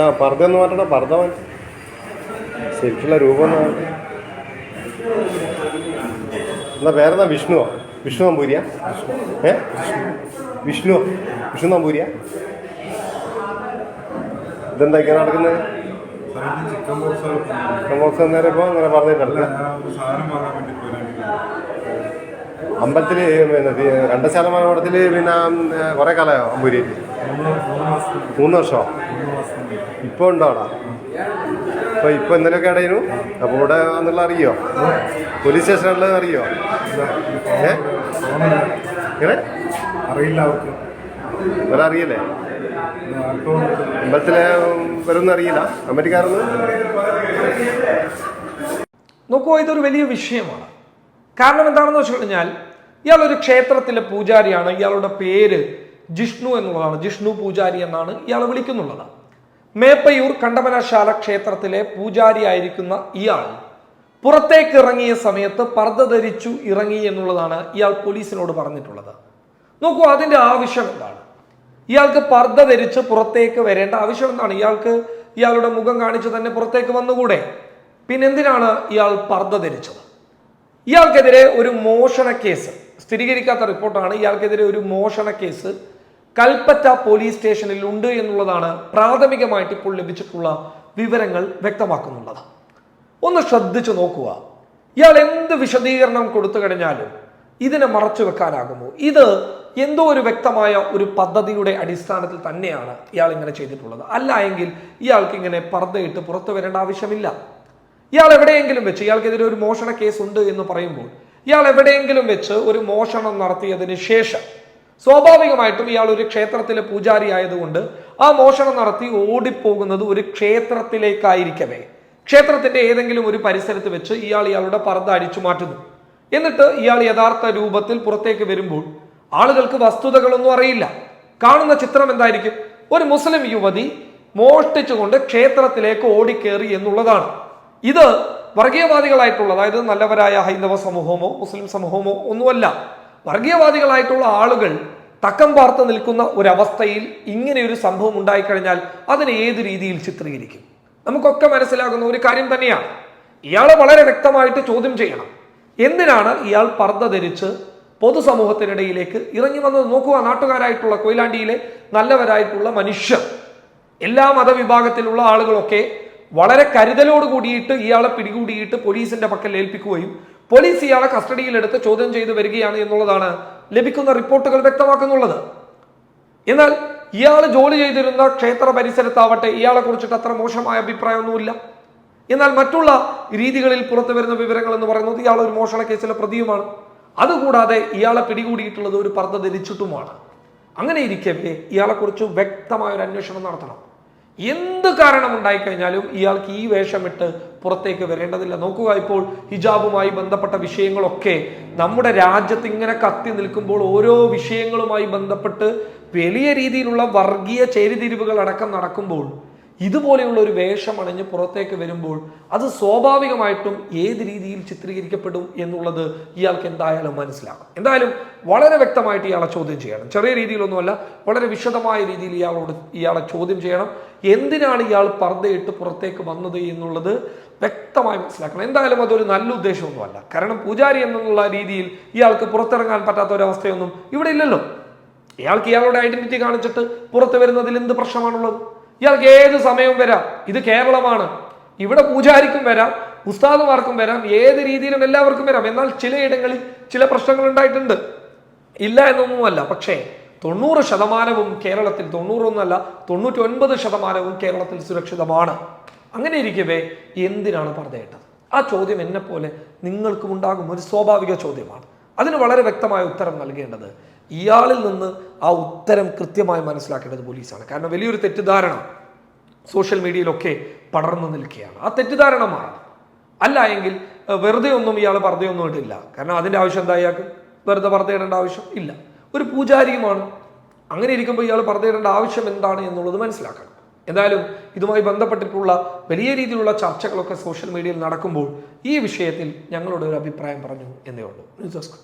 ആ പർദ്ദ എന്ന് പറഞ്ഞ പർദ്ദ മാറ്റി ശരിക്കുള്ള രൂപം. എന്നാ പേരെന്താ വിഷ്ണുവോ? വിഷ്ണു നമ്പൂരിയ ഏ? വിഷ്ണു വിഷ്ണു നമ്പൂരിയ ഇതെന്താ ഇങ്ങനെ നടക്കുന്നത് ചിക്കൻ ബോക്സ് ചിക്കൻ ബോക്സ് അന്നേരം ഇപ്പോൾ അങ്ങനെ പറഞ്ഞിട്ടല്ല അമ്പലത്തിൽ പിന്നെ രണ്ട് ശതമാനം മഠത്തിൽ പിന്നെ കുറെ കാലമായോ അമ്പൂരി മൂന്ന് വർഷോ. മൂന്ന് വർഷമോ ഇപ്പോൾ ഉണ്ടോ അവിടെ? ഇപ്പൊ ഇപ്പൊ ഇന്നലെയൊക്കെ ഇടയിരുന്നു അപ്പൊ ഇവിടെ എന്നുള്ള അറിയോ? പോലീസ് സ്റ്റേഷനുള്ളത് അറിയോ? ഏ? ഇങ്ങനെ അറിയില്ല അറിയില്ലേ? അമ്പലത്തിലെ വരുന്ന അറിയില്ല. അമേരിക്കാരൊന്നും നോക്കൂ ഇതൊരു വലിയ വിഷയമാണ്. കാരണം എന്താണെന്ന് വെച്ച് കഴിഞ്ഞാൽ ഇയാൾ ഒരു ക്ഷേത്രത്തിലെ പൂജാരിയാണ്. ഇയാളുടെ പേര് ജിഷ്ണു എന്നുള്ളതാണ്. ജിഷ്ണു പൂജാരി എന്നാണ് ഇയാൾ വിളിക്കുന്നുള്ളത്. മേപ്പയൂർ കണ്ടമനശാല ക്ഷേത്രത്തിലെ പൂജാരി ആയിരിക്കുന്ന ഇയാൾ പുറത്തേക്ക് ഇറങ്ങിയ സമയത്ത് പർദ്ദ ധരിച്ചു ഇറങ്ങി എന്നുള്ളതാണ് ഇയാൾ പോലീസിനോട് പറഞ്ഞിട്ടുള്ളത്. നോക്കൂ അതിന്റെ ആവശ്യം എന്താണ്? ഇയാൾക്ക് പർദ്ദ ധരിച്ച് പുറത്തേക്ക് വരേണ്ട ആവശ്യം എന്താണ്? ഇയാൾക്ക് ഇയാളുടെ മുഖം കാണിച്ച് തന്നെ പുറത്തേക്ക് വന്നുകൂടെ? പിന്നെന്തിനാണ് ഇയാൾ പർദ്ദ ധരിച്ചത്? ഇയാൾക്കെതിരെ ഒരു മോഷണ കേസ്. സ്ഥിരീകരിക്കാത്ത റിപ്പോർട്ടാണ് ഇയാൾക്കെതിരെ ഒരു മോഷണ കേസ്. കൽപ്പറ്റ പോലീസ് സ്റ്റേഷനിൽ ഉണ്ട് എന്നുള്ളതാണ് പ്രാഥമികമായിട്ട് ഇപ്പോൾ ലഭിച്ചിട്ടുള്ള വിവരങ്ങൾ വ്യക്തമാക്കുന്നുള്ളത്. ഒന്ന് ശ്രദ്ധിച്ചു നോക്കുക. ഇയാൾ എന്ത് വിശദീകരണം കൊടുത്തു കഴിഞ്ഞാലും ഇതിനെ മറച്ചു വെക്കാനാകുമോ? ഇത് എന്തോ ഒരു വ്യക്തമായ ഒരു പദ്ധതിയുടെ അടിസ്ഥാനത്തിൽ തന്നെയാണ് ഇയാൾ ഇങ്ങനെ ചെയ്തിട്ടുള്ളത്. അല്ല എങ്കിൽ ഇയാൾക്ക് ഇങ്ങനെ പർദ്ദയിട്ട് പുറത്തു വരേണ്ട ആവശ്യമില്ല. ഇയാൾ എവിടെയെങ്കിലും വെച്ച് ഇയാൾക്കെതിരെ ഒരു മോഷണ കേസ് ഉണ്ട് എന്ന് പറയുമ്പോൾ ഇയാൾ എവിടെയെങ്കിലും വെച്ച് ഒരു മോഷണം നടത്തിയതിന് ശേഷം സ്വാഭാവികമായിട്ടും ഇയാൾ ഒരു ക്ഷേത്രത്തിലെ പൂജാരി ആയതുകൊണ്ട് ആ മോഷണം നടത്തി ഓടിപ്പോകുന്നത് ഒരു ക്ഷേത്രത്തിലേക്കായിരിക്കവേ. ക്ഷേത്രത്തിന്റെ ഏതെങ്കിലും ഒരു പരിസരത്ത് വെച്ച് ഇയാൾ ഇയാളുടെ പർദ്ദ അടിച്ചു മാറ്റുന്നു. എന്നിട്ട് ഇയാൾ യഥാർത്ഥ രൂപത്തിൽ പുറത്തേക്ക് വരുമ്പോൾ ആളുകൾക്ക് വസ്തുതകളൊന്നും അറിയില്ല. കാണുന്ന ചിത്രം എന്തായിരിക്കും? ഒരു മുസ്ലിം യുവതി മോഷ്ടിച്ചുകൊണ്ട് ക്ഷേത്രത്തിലേക്ക് ഓടിക്കേറി എന്നുള്ളതാണ്. ഇത് വർഗീയവാദികളായിട്ടുള്ള അതായത് നല്ലവരായ ഹൈന്ദവ സമൂഹമോ മുസ്ലിം സമൂഹമോ ഒന്നുമല്ല. വർഗീയവാദികളായിട്ടുള്ള ആളുകൾ തക്കം പാർത്ത് നിൽക്കുന്ന ഒരവസ്ഥയിൽ ഒരു സംഭവം ഉണ്ടായിക്കഴിഞ്ഞാൽ അതിനെ ഏത് രീതിയിൽ ചിത്രീകരിക്കും? നമുക്കൊക്കെ മനസ്സിലാകുന്ന ഒരു കാര്യം തന്നെയാണ്. ഇയാളെ വളരെ വ്യക്തമായിട്ട് ചോദ്യം ചെയ്യണം. എന്തിനാണ് ഇയാൾ പർദ്ദ ധരിച്ച് പൊതുസമൂഹത്തിനിടയിലേക്ക് ഇറങ്ങി വന്നത്? നോക്കുക നാട്ടുകാരായിട്ടുള്ള കൊയിലാണ്ടിയിലെ നല്ലവരായിട്ടുള്ള മനുഷ്യർ എല്ലാ മതവിഭാഗത്തിലുള്ള ആളുകളൊക്കെ വളരെ കരുതലോട് കൂടിയിട്ട് ഇയാളെ പിടികൂടിയിട്ട് പോലീസിന്റെ പക്കൽ ഏൽപ്പിക്കുകയും പോലീസ് ഇയാളെ കസ്റ്റഡിയിലെടുത്ത് ചോദ്യം ചെയ്തു വരികയാണ് എന്നുള്ളതാണ് ലഭിക്കുന്ന റിപ്പോർട്ടുകൾ വ്യക്തമാക്കുന്നുള്ളത്. എന്നാൽ ഇയാൾ ജോലി ചെയ്തിരുന്ന ക്ഷേത്ര പരിസരത്താവട്ടെ ഇയാളെ കുറിച്ചിട്ട് അത്ര മോശമായ അഭിപ്രായമൊന്നുമില്ല. എന്നാൽ മറ്റുള്ള രീതികളിൽ പുറത്തു വരുന്ന വിവരങ്ങൾ എന്ന് പറയുന്നത് ഇയാൾ ഒരു മോഷണ കേസിലെ പ്രതിയുമാണ്. അതുകൂടാതെ ഇയാളെ പിടികൂടിയിട്ടുള്ളത് ഒരു പർദ്ധ ധരിച്ചിട്ടുമാണ്. അങ്ങനെ ഇരിക്കവേ ഇയാളെക്കുറിച്ച് വ്യക്തമായ ഒരു അന്വേഷണം നടത്തണം. എന്ത് കാരണം ഉണ്ടായിക്കഴിഞ്ഞാലും ഇയാൾക്ക് ഈ വേഷമിട്ട് പുറത്തേക്ക് വരേണ്ടതില്ല. നോക്കുക ഇപ്പോൾ ഹിജാബുമായി ബന്ധപ്പെട്ട വിഷയങ്ങളൊക്കെ നമ്മുടെ രാജ്യത്ത് ഇങ്ങനെ കത്തി നിൽക്കുമ്പോൾ ഓരോ വിഷയങ്ങളുമായി ബന്ധപ്പെട്ട് വലിയ രീതിയിലുള്ള വർഗീയ ചേരിതിരിവുകൾ അടക്കം നടക്കുമ്പോൾ ഇതുപോലെയുള്ള ഒരു വേഷം അണിഞ്ഞ് പുറത്തേക്ക് വരുമ്പോൾ അത് സ്വാഭാവികമായിട്ടും ഏത് രീതിയിൽ ചിത്രീകരിക്കപ്പെടും എന്നുള്ളത് ഇയാൾക്ക് എന്തായാലും മനസ്സിലാകും. എന്തായാലും വളരെ വ്യക്തമായിട്ട് ഇയാളെ ചോദ്യം ചെയ്യണം. ചെറിയ രീതിയിലൊന്നുമല്ല വളരെ വിശദമായ രീതിയിൽ ഇയാളോട് ഇയാളെ ചോദ്യം ചെയ്യണം. എന്തിനാണ് ഇയാൾ പർദ്ദയിട്ട് പുറത്തേക്ക് വന്നത് എന്നുള്ളത് വ്യക്തമായി മനസ്സിലാക്കണം. എന്തായാലും അതൊരു നല്ല ഉദ്ദേശമൊന്നുമല്ല. കാരണം പൂജാരി എന്നുള്ള രീതിയിൽ ഇയാൾക്ക് പുറത്തിറങ്ങാൻ പറ്റാത്ത ഒരവസ്ഥയൊന്നും ഇവിടെ ഇല്ലല്ലോ. ഇയാൾക്ക് ഇയാളുടെ ഐഡന്റിറ്റി കാണിച്ചിട്ട് പുറത്തു വരുന്നതിൽ എന്ത് പ്രശ്നമാണുള്ളത്? ഇയാൾക്ക് ഏത് സമയവും വരാം. ഇത് കേരളമാണ് ഇവിടെ പൂജാരിക്കും വരാം ഉസ്താദുമാർക്കും വരാം ഏത് രീതിയിലും എല്ലാവർക്കും വരാം. എന്നാൽ ചിലയിടങ്ങളിൽ ചില പ്രശ്നങ്ങൾ ഉണ്ടായിട്ടുണ്ട്. ഇല്ല എന്നൊന്നുമല്ല. പക്ഷേ തൊണ്ണൂറ് ശതമാനവും കേരളത്തിൽ തൊണ്ണൂറൊന്നല്ല തൊണ്ണൂറ്റി ഒൻപത് ശതമാനവും കേരളത്തിൽ സുരക്ഷിതമാണ്. അങ്ങനെ ഇരിക്കവേ എന്തിനാണ് പറഞ്ഞേട്ടത്? ആ ചോദ്യം എന്നെ പോലെ നിങ്ങൾക്കും ഉണ്ടാകും. ഒരു സ്വാഭാവിക ചോദ്യമാണ്. അതിന് വളരെ വ്യക്തമായ ഉത്തരം നൽകേണ്ടത് ഇയാളിൽ നിന്ന് ആ ഉത്തരം കൃത്യമായി മനസ്സിലാക്കേണ്ടത് പോലീസാണ്. കാരണം വലിയൊരു തെറ്റിദ്ധാരണ. സോഷ്യൽ മീഡിയയിലൊക്കെ പടർന്നു നിൽക്കുകയാണ്. ആ തെറ്റിദ്ധാരണ മാറണം അല്ല എങ്കിൽ വെറുതെ ഒന്നും ഇയാൾ പർദ്ദയൊന്നും ഇട്ടില്ല കാരണം അതിന്റെ ആവശ്യം എന്താ ഇയാൾക്ക്? വെറുതെ ഇടേണ്ട ആവശ്യം ഇല്ല. ഒരു പൂജാരിയുമാണ്. അങ്ങനെ ഇരിക്കുമ്പോൾ ഇയാൾ പർദ്ദയിടേണ്ട ആവശ്യം എന്താണ് എന്നുള്ളത് മനസ്സിലാക്കണം. എന്തായാലും ഇതുമായി ബന്ധപ്പെട്ടിട്ടുള്ള വലിയ രീതിയിലുള്ള ചർച്ചകളൊക്കെ സോഷ്യൽ മീഡിയയിൽ നടക്കുമ്പോൾ ഈ വിഷയത്തിൽ ഞങ്ങളുടെ ഒരു അഭിപ്രായം പറഞ്ഞു എന്നേ ഉള്ളൂ. News desk